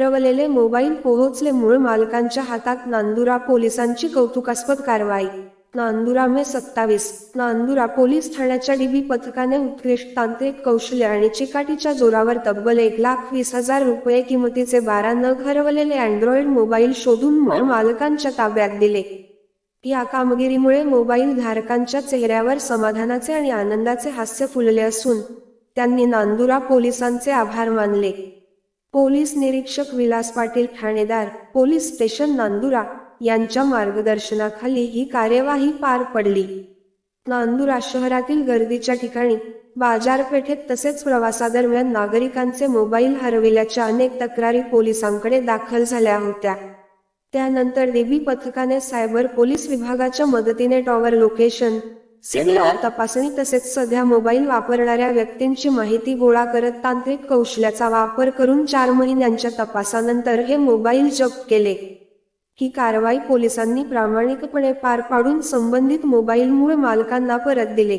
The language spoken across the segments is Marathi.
हरवलेले मोबाईल पोहोचले मूळ मालकांच्या हातात नांदुरा पोलिसांची कौतुकास्पद कारवाई. नांदुरा मे सत्तावीस. नांदुरा पोलीस ठाण्याच्या डीबी पथकाने उत्कृष्ट तांत्रिक कौशल्य आणि चिकाटीच्या जोरावर तब्बल एक लाख वीस हजार रुपये किमतीचे बारा नग हरवलेले अँड्रॉइड मोबाईल शोधून मूळ मालकांच्या ताब्यात दिले. या कामगिरीमुळे मोबाईल धारकांच्या चेहऱ्यावर समाधानाचे आणि आनंदाचे हास्य फुलले असून त्यांनी नांदुरा पोलिसांचे आभार मानले. पोलीस निरीक्षक विलास पाटील ठाणेदार पोलीस स्टेशन नांदुरा यांच्या मार्गदर्शनाखाली ही कार्यवाही पार पडली. नांदुरा शहरातील गर्दीच्या ठिकाणी बाजारपेठेत तसेच प्रवासादरम्यान नागरिकांचे मोबाईल हरविल्याच्या अनेक तक्रारी पोलिसांकडे दाखल झाल्या होत्या. त्यानंतर डीबी पथकाने सायबर पोलीस विभागाच्या मदतीने टॉवर लोकेशन सिग्नल तपासणी तसेच सध्या मोबाईल वापरणाऱ्या व्यक्तींची माहिती गोळा करत तांत्रिक कौशल्याचा वापर करून चार महिन्यांच्या तपासानंतर हे मोबाईल जप्त केले. ही कारवाई पोलिसांनी प्रामाणिकपणे पार पाडून संबंधित मोबाईल मूळ मालकांना परत दिले.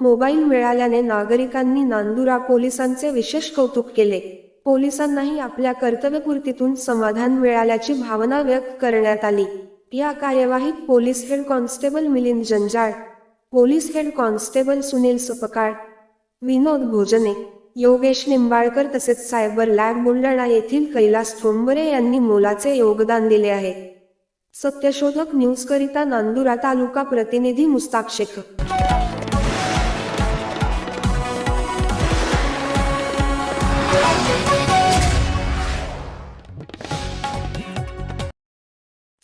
मोबाईल मिळाल्याने नागरिकांनी नांदुरा पोलिसांचे विशेष कौतुक केले. पोलिसांनाही आपल्या कर्तव्यपूर्तीतून समाधान मिळाल्याची भावना व्यक्त करण्यात आली. या कार्यवाहीत police head constable Milind Janjal police head constable Sunil Sapkal Vinod Bhojane Yogesh Nimbalkar तसेच सायबर लॅब बुलढाणा येथील कैलास थोंबरे यांनी मोलाचे योगदान दिले आहे. सत्यशोधक न्यूजकरिता नांदुरा तालुका प्रतिनिधी मुस्ताक शेख.